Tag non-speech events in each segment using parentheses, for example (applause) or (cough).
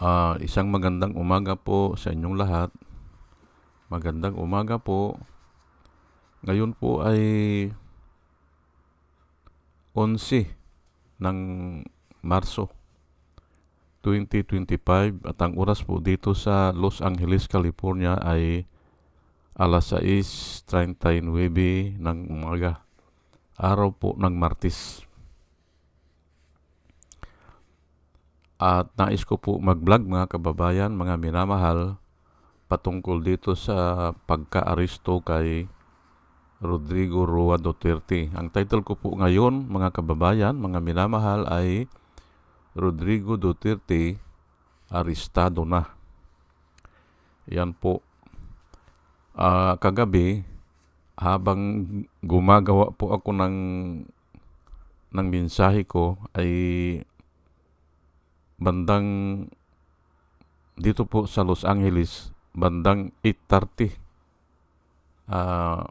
Ah, isang magandang umaga po sa inyong lahat. Magandang umaga po. Ngayon po ay 11 ng Marso 2025 at ang oras po dito sa Los Angeles, California ay alas 6.39 ng umaga. Araw po ng Martis. At nais ko po mag-vlog mga kababayan, mga minamahal, patungkol dito sa pagka-aristo kay Rodrigo Rua Duterte. Ang title ko po ngayon, mga kababayan, mga minamahal, ay Rodrigo Duterte, arestado na. Yan po. Ah, kagabi, habang gumagawa po ako ng ng mensahe ko ay bandang dito po sa Los Angeles bandang 8.30 ah,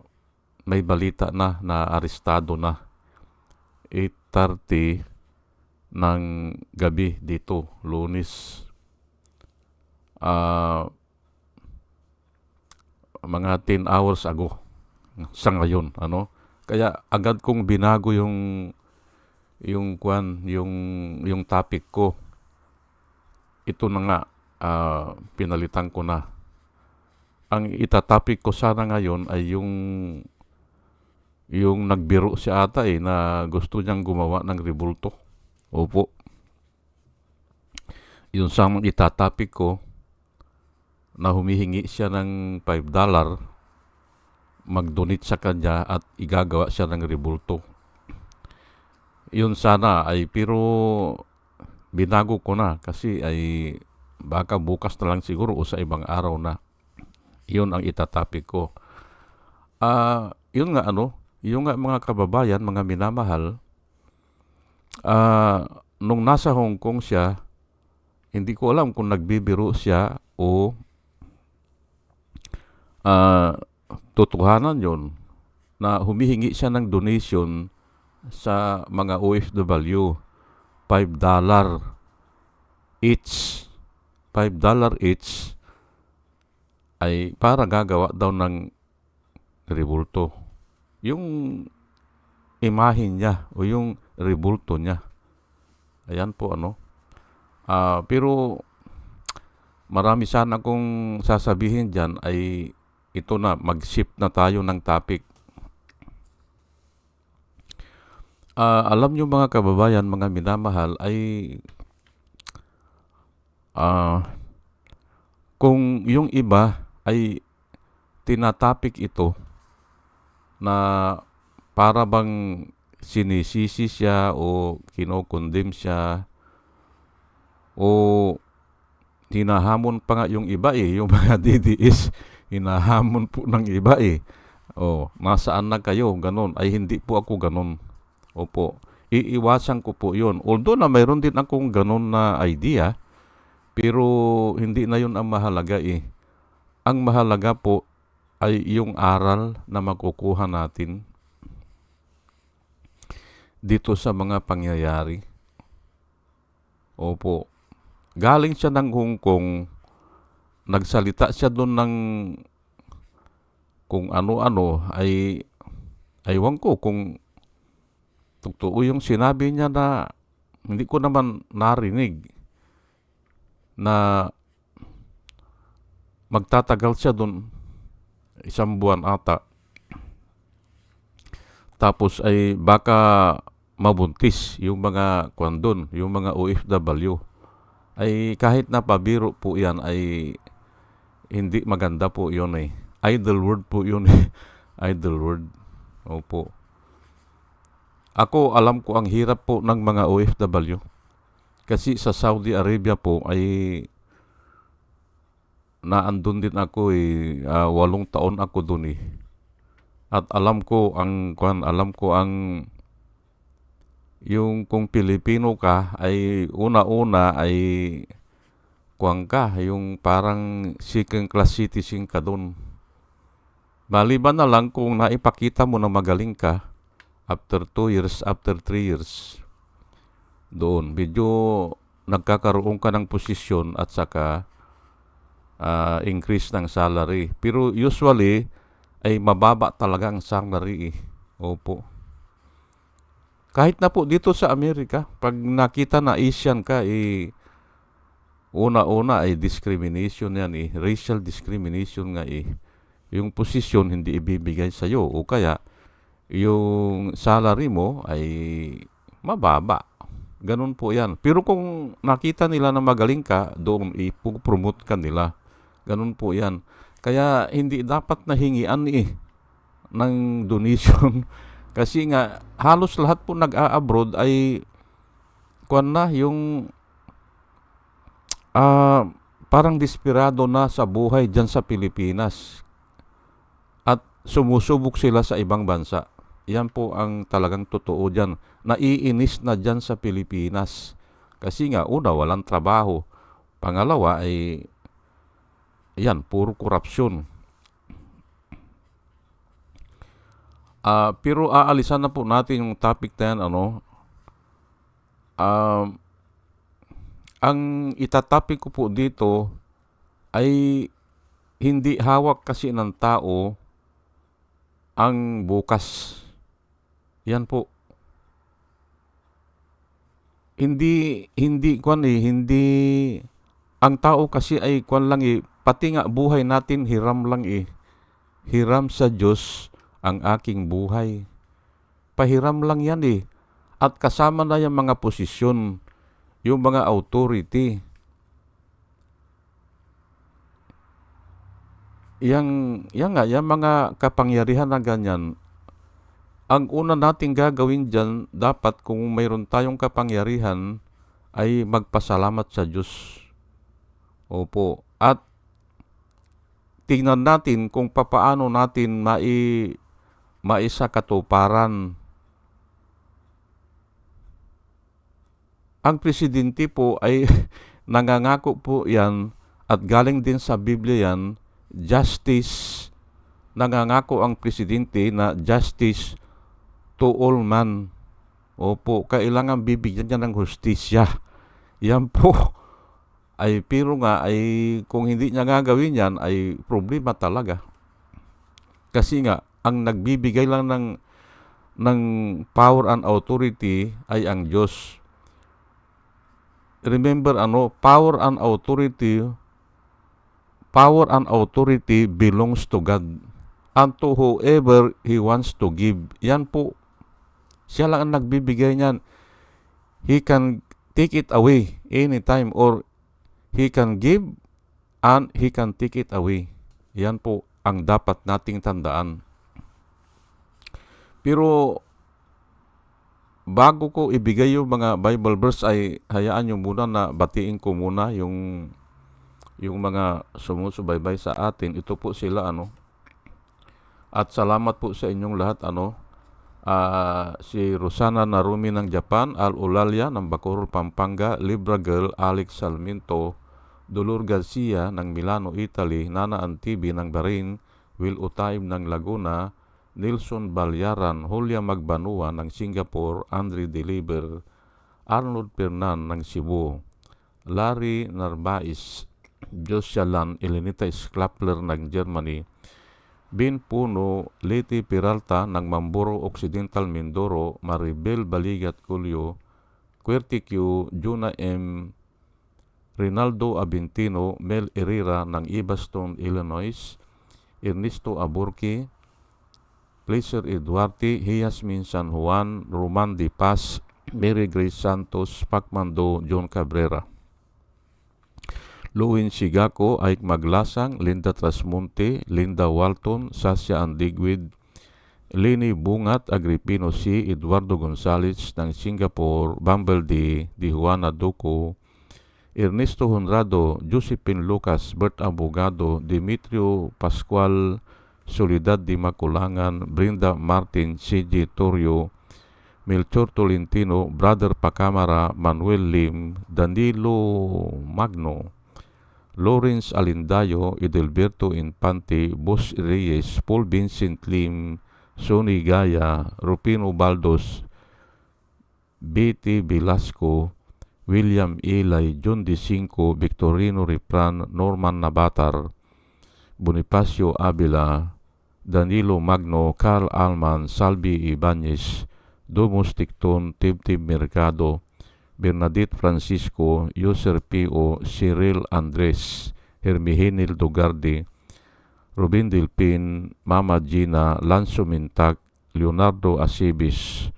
may balita na na arestado na. 8.30 ng gabi dito lunes. Ah, mga 10 hours ago sa ngayon ano? Kaya agad kong binago yung yung kwan yung yung topic ko ito na nga ah, pinalitan ko na ang itatopic ko sana ngayon ay yung yung nagbiro si ata eh na gusto niyang gumawa ng rebulto. Opo. Yung samang itatopic ko na humihingi siya ng 5 dollar mag-donate sa kanya at igagawa siya ng rebulto. Yun sana ay pero binago ko na kasi ay baka bukas na lang siguro o sa ibang araw na. Yun ang itatapik ko. Ah, yun nga ano, yung nga mga kababayan, mga minamahal, ah, nung nasa Hong Kong siya, hindi ko alam kung nagbibiro siya o ah, totohanan yon na humihingi siya ng donation sa mga OFW. 5 dollar each. 5 dollar each ay para gagawa daw ng rebulto. Yung imahin niya o yung rebulto niya. Ayan po ano. Ah, pero marami sana kong sasabihin dyan ay ito na, mag-shift na tayo ng topic. Ah, alam nyo mga kababayan, mga minamahal, ay ah, kung yung iba ay tinatapik ito na para bang sinisisi siya o kinokondem siya o hinahamon pa nga yung iba eh, yung mga (laughs) DDS, hinahamon po ng iba eh. O, nasaan na kayo, ganon. Ay, hindi po ako ganon. Opo. Iiwasan ko po yun. Although na mayroon din akong ganon na idea, pero hindi na yun ang mahalaga eh. Ang mahalaga po ay yung aral na makukuha natin dito sa mga pangyayari. Opo. Galing siya ng Hong Kong, nagsalita siya doon ng kung ano-ano ay aywan ko kung totoo yung sinabi niya na hindi ko naman narinig na magtatagal siya doon isang buwan ata. Tapos ay baka mabuntis yung mga kwan doon, yung mga OFW. Ay kahit na pabiro po yan ay hindi maganda po yun eh. Idle word po yun eh. (laughs) Idle word. Opo. Ako alam ko ang hirap po ng mga OFW. Kasi sa Saudi Arabia po ay naandun din ako eh, ah, walong taon ako doon eh. At alam ko ang kwan, alam ko ang yung kung Pilipino ka ay una-una ay kuwang ka, yung parang second class citizen ka doon. Maliban na lang kung naipakita mo na magaling ka after 2 years, after 3 years doon. Medyo nagkakaroon ka ng posisyon at saka ah, increase ng salary. Pero usually, ay mababa talaga ang salary eh. Opo. Kahit na po dito sa Amerika, pag nakita na Asian ka, eh, una-una ay discrimination yan eh. Racial discrimination nga eh. Yung posisyon hindi ibibigay sa'yo o kaya yung salary mo ay mababa. Ganun po yan. Pero kung nakita nila na magaling ka, doon ipopromote ka nila. Ganun po yan. Kaya hindi dapat nahingian eh ng donation. (laughs) Kasi nga, halos lahat po nag-a-abroad ay kuan na yung ah, parang desperado na sa buhay dyan sa Pilipinas. At sumusubok sila sa ibang bansa. Yan po ang talagang totoo dyan. Naiinis na dyan sa Pilipinas. Kasi nga, una, walang trabaho. Pangalawa ay, yan, puro korupsyon. Ah, pero aalisan na po natin yung topic na yan, ano. Um, ang itatopic ko po dito ay hindi hawak kasi ng tao ang bukas. Yan po. Hindi hindi kwan eh, hindi ang tao kasi ay kwan lang eh, pati nga buhay natin hiram lang eh. Hiram sa Diyos ang aking buhay. Pahiram lang yan eh. At kasama na yung mga posisyon, yung mga authority. Yang, yan nga, yung mga kapangyarihan na ganyan, ang una nating gagawin dyan, dapat kung mayroon tayong kapangyarihan, ay magpasalamat sa Diyos. Opo. At tingnan natin kung papaano natin mai maisa katuparan. Ang presidente po ay (laughs) nangangako po yan at galing din sa Biblia yan, justice. Nangangako ang presidente na justice to all man. Opo, kailangan bibigyan niya ng hustisya. Yan po. Ay, pero nga, ay kung hindi niya gagawin yan, ay problema talaga. Kasi nga, ang nagbibigay lang ng ng power and authority ay ang Diyos. Remember ano, power and authority power and authority belongs to God and to whoever He wants to give. Yan po. Siya lang ang nagbibigay niyan. He can take it away anytime or He can give and He can take it away. Yan po ang dapat nating tandaan. Pero bago ko ibigay yung mga Bible verse ay hayaan nyo muna na batiin ko muna yung yung mga sumusubaybay sa atin. Ito po sila ano. At salamat po sa inyong lahat ano. Ah, si Rosana Narumi ng Japan, Al Ulalia ng Bacoor, Pampanga, Libra Girl, Alex Salminto, Dolor Garcia ng Milano, Italy, Nana Antibi ng Bahrain, Will Utaim ng Laguna, Nelson Balyaran, Julia Magbanua ng Singapore, Andre Deliver, Arnold Pernan ng Cebu, Larry Narbais, Josyalan Elenita Sklapler ng Germany, Bin Puno, Leti Peralta ng Mamboro Occidental Mindoro, Maribel Baligat Culio, Querticu, Juna M. Rinaldo Abintino, Mel Herrera ng Ibaston, Illinois, Ernesto Aburki, Pleasure Eduardi, Hiasmin San Juan, Roman Di Paz, Mary Grace Santos, Pacmando, John Cabrera. Luwin Sigako, Ike Maglasang, Linda Trasmonte, Linda Walton, Sasha Andigwid, Lini Bungat, Agripino C., Eduardo Gonzales ng Singapore, Bumble D., Di Juana Duco, Ernesto Honrado, Josephine Lucas, Bert Abogado, Dimitrio Pascual, Soledad Di Maculangan, Brinda Martin, C.J. Torrio, Melchor Tolentino, Brother Pacamara, Manuel Lim, Danilo Magno, Lawrence Alindayo, Edelberto Infante, Boss Reyes, Paul Vincent Lim, Sonny Gaya, Rupino Baldos, B.T. Velasco, William Ilay, John D. Cinco, Victorino Ripran, Norman Nabatar, Bonifacio Avila, Danilo Magno, Carl Alman, Salvi Ibanez, Domus Ticton, Tibtib Mercado, Bernadette Francisco, User P.O., Cyril Andres, Hermihinil Dugardi, Rubin Dilpin, Mama Gina, Lanzo Mintak, Leonardo Asibis,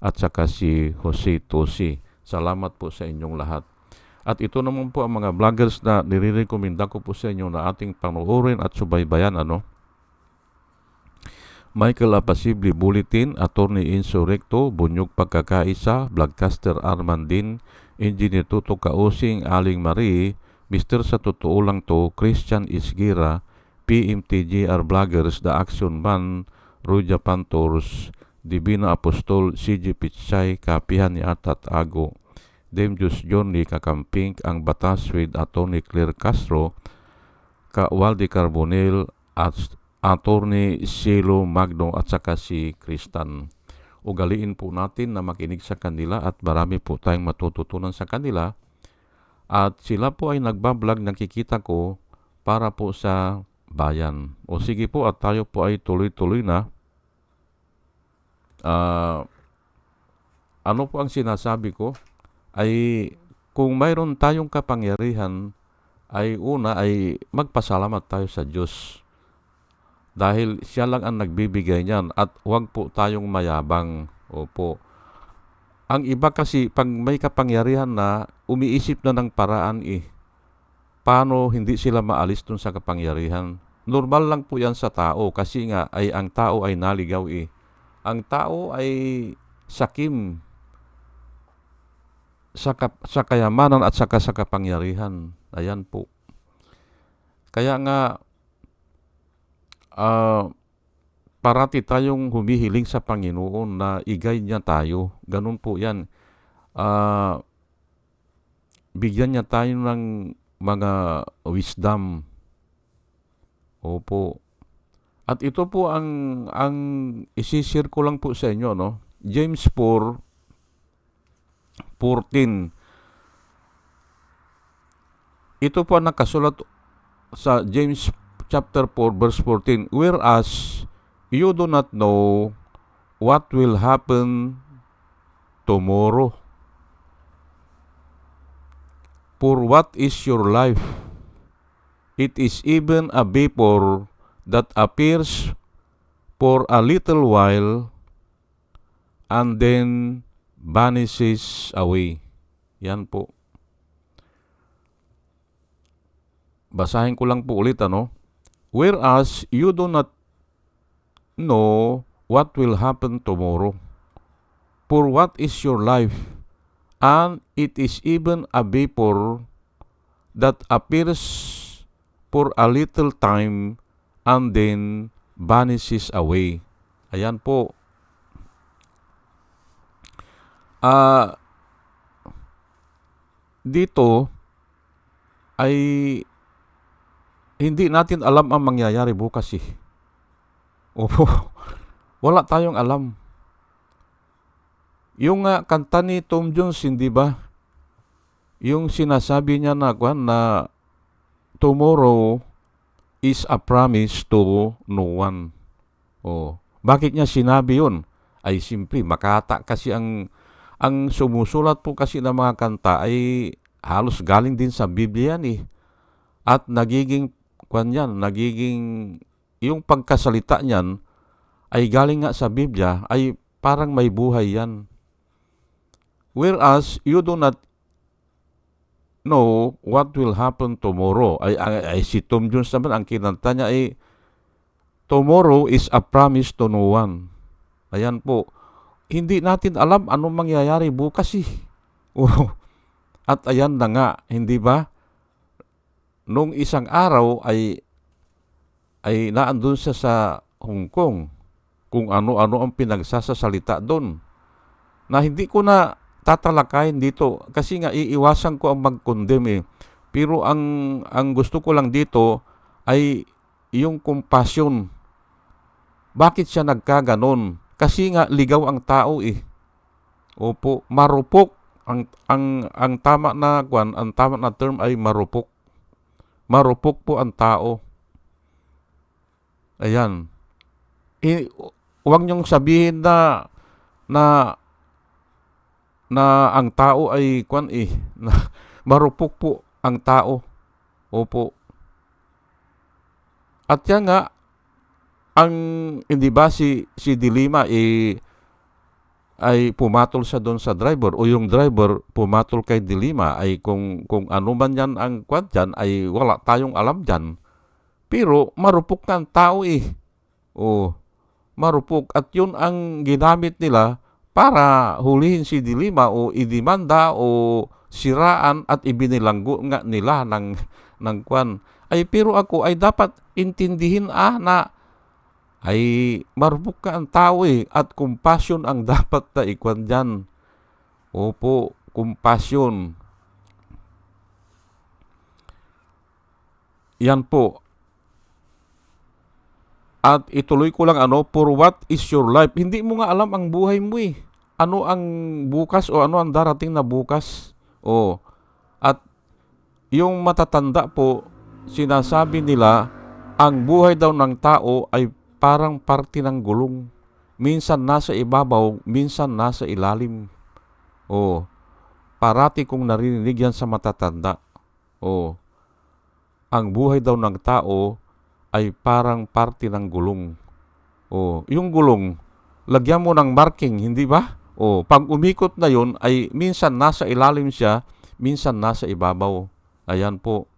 at saka si Jose Tosi. Salamat po sa inyong lahat. At ito naman po ang mga vloggers na nire-recommenda ko po sa inyo na ating panoorin at subaybayan. Ano? Michael Apasibli Bulletin, Attorney Insurrecto, Bunyog Pagkakaisa, Vlogcaster Armandin, Engineer Tuto Kausing, Aling Marie, Mr. Sa Totoo Lang To, Christian Isgira, PMTGR Vloggers, The Action Man, Ruja Pantors, Divina Apostol, CG Pichay, Kapihan ni Atat Ago, Demjus Johnny Kakamping, Ang Batas with Atty. Claire Castro, Ka Waldi Carbonel, at Attorney Silo Magno at saka si Kristan. Ugaliin po natin na makinig sa kanila at marami po tayong matututunan sa kanila. At sila po ay nagbablog, nakikita ko, para po sa bayan. O sige po at tayo po ay tuloy-tuloy na. Ah, ano po ang sinasabi ko? Ay kung mayroon tayong kapangyarihan, ay una ay magpasalamat tayo sa Diyos. Dahil siya lang ang nagbibigay niyan at huwag po tayong mayabang. Opo. Ang iba kasi pag may kapangyarihan na umiisip na ng paraan eh. Paano hindi sila maalis dun sa kapangyarihan? Normal lang po yan sa tao kasi nga ay ang tao ay naligaw eh. Ang tao ay sakim sa, kap- sa kayamanan at saka sa kapangyarihan. Ayan po. Kaya nga, ah, parati tayong humihiling sa Panginoon na igay niya tayo. Ganun po yan. Ah, bigyan niya tayo ng mga wisdom. Opo. At ito po ang ang isishare ko lang po sa inyo no. James 4 14 Ito po nakasulat sa James chapter 4 verse 14 whereas you do not know what will happen tomorrow for what is your life it is even a vapor that appears for a little while and then vanishes away. Yan po. Basahin ko lang po ulit ano. Whereas you do not know what will happen tomorrow. For what is your life? And it is even a vapor that appears for a little time and then vanishes away. Ayan po. Ah dito ay hindi natin alam ang mangyayari bukas eh. Opo. (laughs) Wala tayong alam. Yung uh, kanta ni Tom Jones, hindi ba? Yung sinasabi niya na, kwan, na tomorrow is a promise to no one. Oh, bakit niya sinabi 'yon? Ay simple, makata kasi ang ang sumusulat po kasi ng mga kanta ay halos galing din sa Biblia ni. At nagiging kwan yan, nagiging yung pagkasalita niyan ay galing nga sa Biblia ay parang may buhay yan. Whereas you do not know what will happen tomorrow. Ay, ay, ay si Tom Jones naman, ang kinanta niya ay tomorrow is a promise to no one. Ayan po. Hindi natin alam anong mangyayari bukas eh. (laughs) At ayan na nga, hindi ba? Nung isang araw ay ay naandun siya sa Hong Kong kung ano-ano ang pinagsasasalita doon. Na hindi ko na tatalakayin dito kasi nga iiwasan ko ang mag-condemn eh. Pero ang ang gusto ko lang dito ay yung compassion. Bakit siya nagkaganon? Kasi nga ligaw ang tao eh. Opo, marupok ang ang ang tama na kwan, ang tama na term ay marupok. Marupok po ang tao. Ayan. I, huwag niyong sabihin na na na ang tao ay kwan eh na (laughs) marupok po ang tao. Opo. At yan nga ang hindi ba si si Dilima eh ay pumatol siya doon sa driver o yung driver pumatol kay Dilima ay kung kung ano man yan ang kwan dyan ay wala tayong alam dyan. Pero marupok ng tao eh. O marupok at yun ang ginamit nila para hulihin si Dilima o idimanda o siraan at ibinilanggo nga nila ng ng kwan. Ay pero ako ay dapat intindihin ah na ay marupok ka ang tao eh at compassion ang (laughs) dapat na ikwan dyan. Opo, compassion. Yan po. At ituloy ko lang ano, for what is your life? Hindi mo nga alam ang buhay mo eh. Ano ang bukas o ano ang darating na bukas? O, at yung matatanda po, sinasabi nila, ang buhay daw ng tao ay parang parte ng gulong. Minsan nasa ibabaw, minsan nasa ilalim. O, parati kong narinig yan sa matatanda. O, ang buhay daw ng tao ay parang parte ng gulong. O, yung gulong, lagyan mo ng marking, hindi ba? O, pag umikot na yon ay minsan nasa ilalim siya, minsan nasa ibabaw. Ayan po.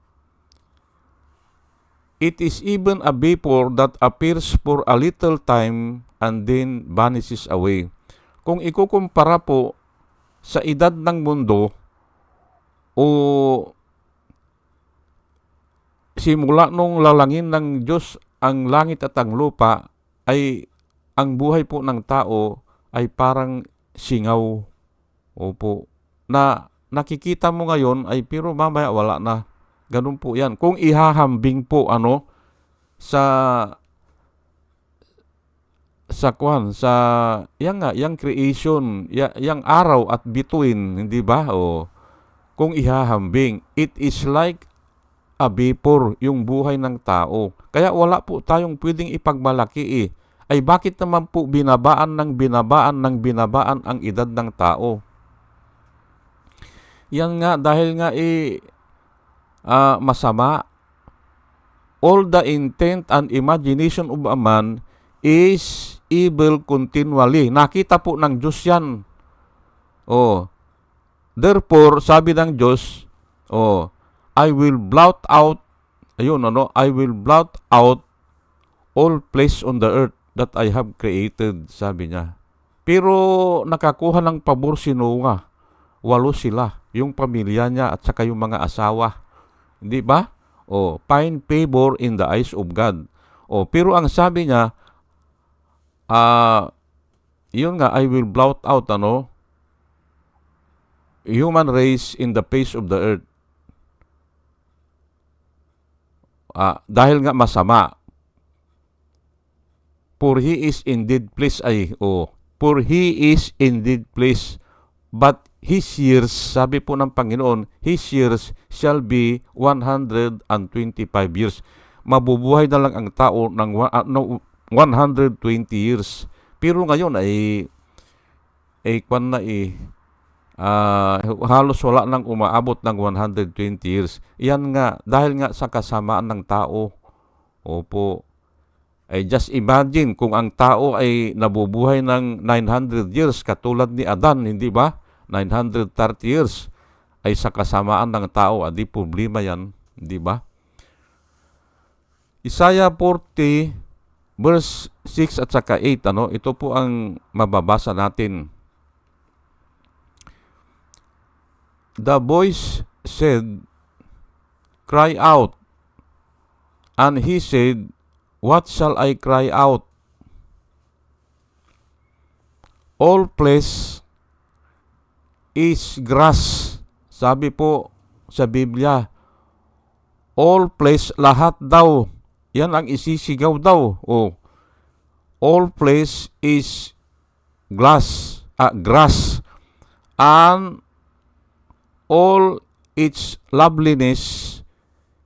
It is even a vapor that appears for a little time and then vanishes away. Kung ikukumpara po sa edad ng mundo o simula nung lalangin ng Diyos ang langit at ang lupa ay ang buhay po ng tao ay parang singaw. Opo. Na nakikita mo ngayon ay pero mamaya wala na. Ganun po yan. Kung ihahambing po ano sa sa kwan sa yang nga yang creation ya, yang araw at bituin hindi ba? O kung ihahambing it is like a vapor yung buhay ng tao. Kaya wala po tayong pwedeng ipagmalaki eh. Ay bakit naman po binabaan ng binabaan ng binabaan ang edad ng tao? Yan nga dahil nga eh uh, masama. All the intent and imagination of a man is evil continually. Nakita po ng Diyos yan. Oh. Therefore, sabi ng Diyos, oh, I will blot out, ayun, ano, I will blot out all place on the earth that I have created, sabi niya. Pero nakakuha ng pabor si Noah. Walo sila, yung pamilya niya at saka yung mga asawa. Hindi ba? O, find favor in the eyes of God. O, pero ang sabi niya, ah, uh, yun nga, I will blot out, ano, human race in the face of the earth. Ah, dahil nga masama. For he is indeed pleased, ay, o, for he is indeed pleased, but his years, sabi po ng Panginoon, his years shall be 125 years. Mabubuhay na lang ang tao ng uh, no, 120 years. Pero ngayon ay ay kwan na eh, uh, halos wala nang umaabot ng 120 years. Yan nga, dahil nga sa kasamaan ng tao. Opo. Ay just imagine kung ang tao ay nabubuhay ng 900 years katulad ni Adan, hindi ba? 930 years ay sa kasamaan ng tao, adi problema yan, di ba? Isaiah 40 verse 6 at saka 8, ano? Ito po ang mababasa natin. The voice said, Cry out. And he said, What shall I cry out? All flesh is grass. Sabi po sa Biblia, all place, lahat daw. Yan ang isisigaw daw. Oh. All place is glass, ah, grass. And all its loveliness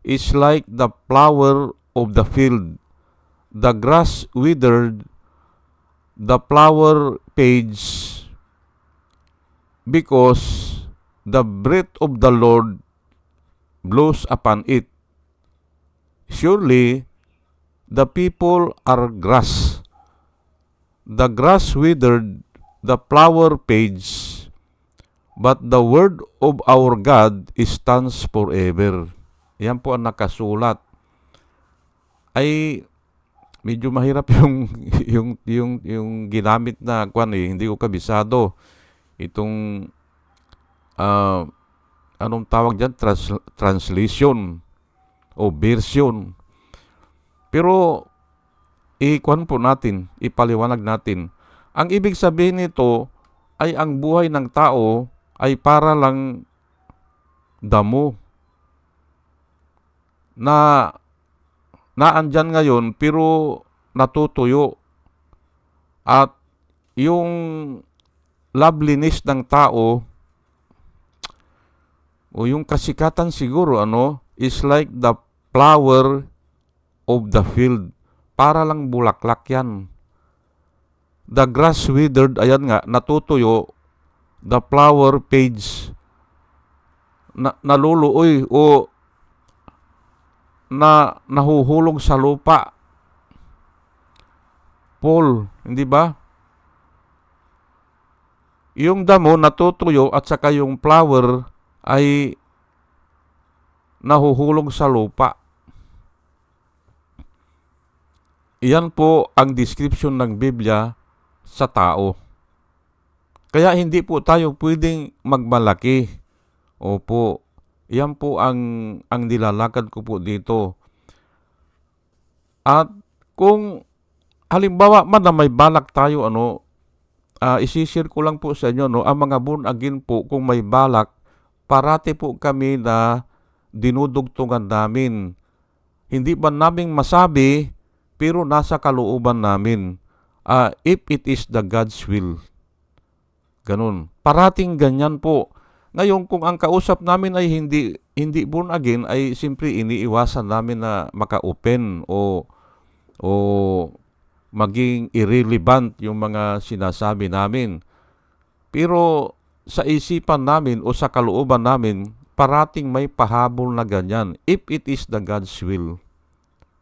is like the flower of the field. The grass withered, the flower fades, because the breath of the Lord blows upon it. Surely the people are grass. The grass withered, the flower fades, but the word of our God stands forever. Yan po ang nakasulat. Ay medyo mahirap (laughs) yung yung yung yung ginamit na kwan eh, hindi ko kabisado. Itong ah, anong tawag diyan Trans- translation o version. Pero i-kwan po natin, ipaliwanag natin. Ang ibig sabihin nito ay ang buhay ng tao ay para lang damo na naandyan ngayon pero natutuyo at yung loveliness ng tao o yung kasikatan siguro ano is like the flower of the field para lang bulaklak yan the grass withered ayan nga natutuyo the flower fades na, naluluoy o na nahuhulog sa lupa. Paul, hindi ba? Yung damo natutuyo at saka yung flower ay nahuhulog sa lupa. Iyan po ang description ng Biblia sa tao. Kaya hindi po tayo pwedeng magmalaki. Opo, yan po ang, ang nilalakad ko po dito. At kung halimbawa man na may balak tayo, ano, uh, isishare ko lang po sa inyo, no, ang mga born again po, kung may balak, parati po kami na dinudugtungan namin. Hindi ba naming masabi, pero nasa kalooban namin. Uh, if it is the God's will. Ganun. Parating ganyan po. Ngayon, kung ang kausap namin ay hindi hindi born again, ay simpre iniiwasan namin na maka-open o o maging irrelevant yung mga sinasabi namin. Pero sa isipan namin o sa kalooban namin, parating may pahabol na ganyan. If it is the God's will.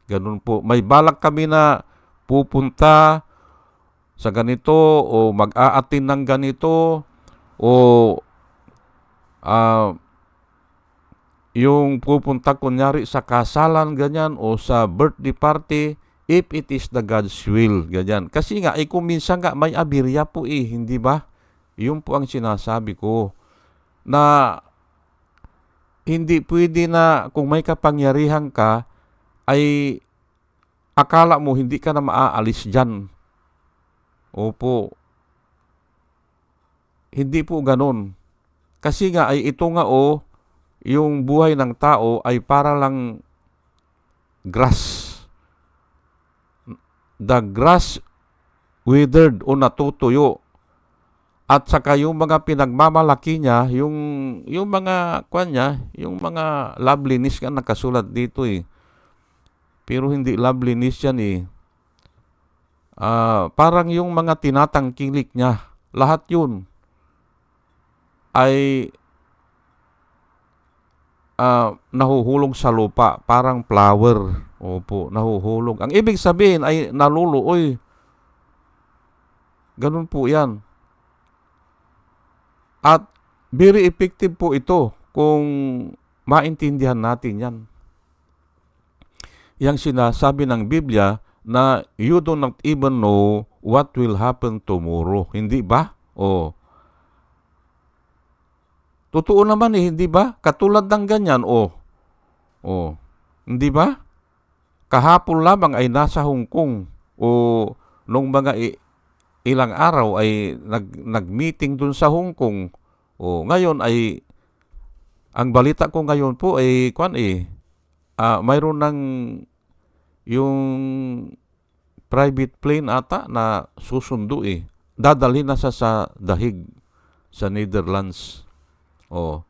Ganun po. May balak kami na pupunta sa ganito o mag-aatin ng ganito o uh, yung pupunta kunyari sa kasalan ganyan o sa birthday party if it is the God's will ganyan. Kasi nga eh kung minsan nga may abirya po eh, hindi ba? Yun po ang sinasabi ko na hindi pwede na kung may kapangyarihan ka ay akala mo hindi ka na maaalis dyan. Opo. Hindi po ganun. Kasi nga ay ito nga o, yung buhay ng tao ay para lang grass. The grass withered o natutuyo. At saka yung mga pinagmamalaki niya, yung, yung mga, kwan niya, yung mga loveliness nga nakasulat dito eh pero hindi loveliness yan eh. Uh, parang yung mga tinatangkilik niya, lahat yun ay uh, nahuhulog sa lupa, parang flower. Opo, nahuhulog. Ang ibig sabihin ay naluluoy. Ganun po yan. At very effective po ito kung maintindihan natin yan yung sinasabi ng Biblia na you do not even know what will happen tomorrow. Hindi ba? O. Totoo naman eh, hindi ba? Katulad ng ganyan, o. O. Hindi ba? Kahapon lamang ay nasa Hong Kong o nung mga ilang araw ay nag nag-meeting dun sa Hong Kong. O ngayon ay ang balita ko ngayon po ay kwan eh uh, mayroon ng yung private plane ata na susundo eh. Dadalhin na sa sa dahig sa Netherlands. Oh.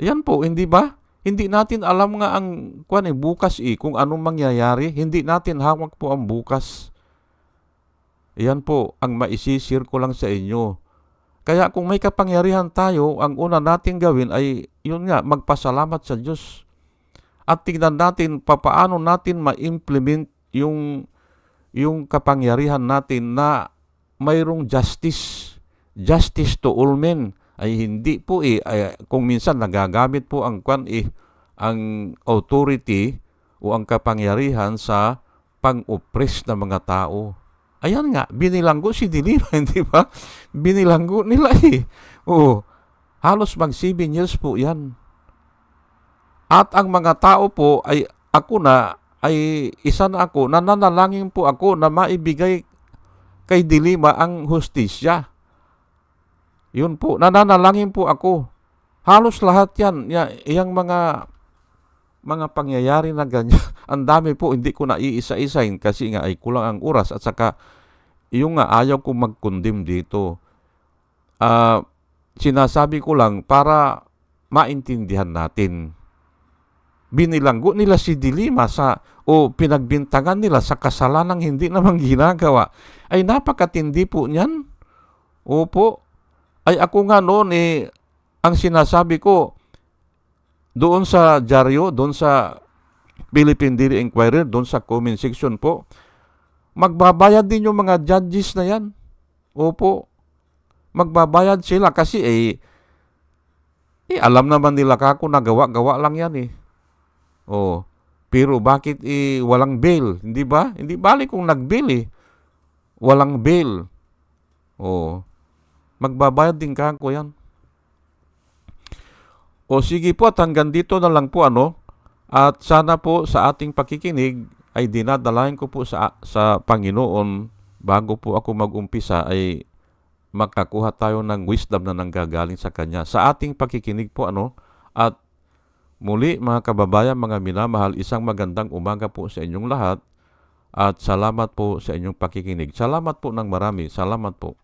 Yan po, hindi ba? Hindi natin alam nga ang kuan eh, bukas eh, kung anong mangyayari. Hindi natin hawak po ang bukas. Yan po, ang maisisir ko lang sa inyo. Kaya kung may kapangyarihan tayo, ang una natin gawin ay, yun nga, magpasalamat sa Diyos. At tingnan natin papaano natin ma-implement yung, yung kapangyarihan natin na mayroong justice. Justice to all men ay hindi po eh, ay, kung minsan nagagamit po ang kwan eh, ang authority o ang kapangyarihan sa pang-oppress ng mga tao. Ayan nga, binilanggo si Dilima, (laughs) hindi ba? Binilanggo nila eh. Oo, halos mag 7 years po yan. At ang mga tao po ay ako na ay isa na ako, nananalangin po ako na maibigay kay Dilima ang hustisya. Yun po, nananalangin po ako. Halos lahat yan, ya- yung mga mga pangyayari na ganyan. (laughs) ang dami po, hindi ko na iisa-isahin kasi nga ay kulang ang oras at saka yung nga ayaw ko mag-condemn dito. Ah, sinasabi ko lang para maintindihan natin. Binilanggo nila si Dilima sa o pinagbintangan nila sa kasalanang hindi naman ginagawa. Ay napakatindi po niyan. Opo. Ay ako nga noon eh, ang sinasabi ko, doon sa dyaryo, doon sa Philippine Daily Inquirer, doon sa comment section po, magbabayad din yung mga judges na yan. Opo. Magbabayad sila kasi eh, eh alam naman nila kako na gawa-gawa lang yan eh. Oh. Pero bakit eh walang bail, hindi ba? Hindi bali kung nag-bail eh. Walang bail. Oh. Magbabayad din kako yan. O sige po at hanggang dito na lang po ano. At sana po sa ating pakikinig ay dinadalayan ko po sa, sa Panginoon bago po ako mag-umpisa ay makakuha tayo ng wisdom na nanggagaling sa Kanya. Sa ating pakikinig po ano at muli mga kababayan, mga minamahal, isang magandang umaga po sa inyong lahat at salamat po sa inyong pakikinig. Salamat po ng marami. Salamat po.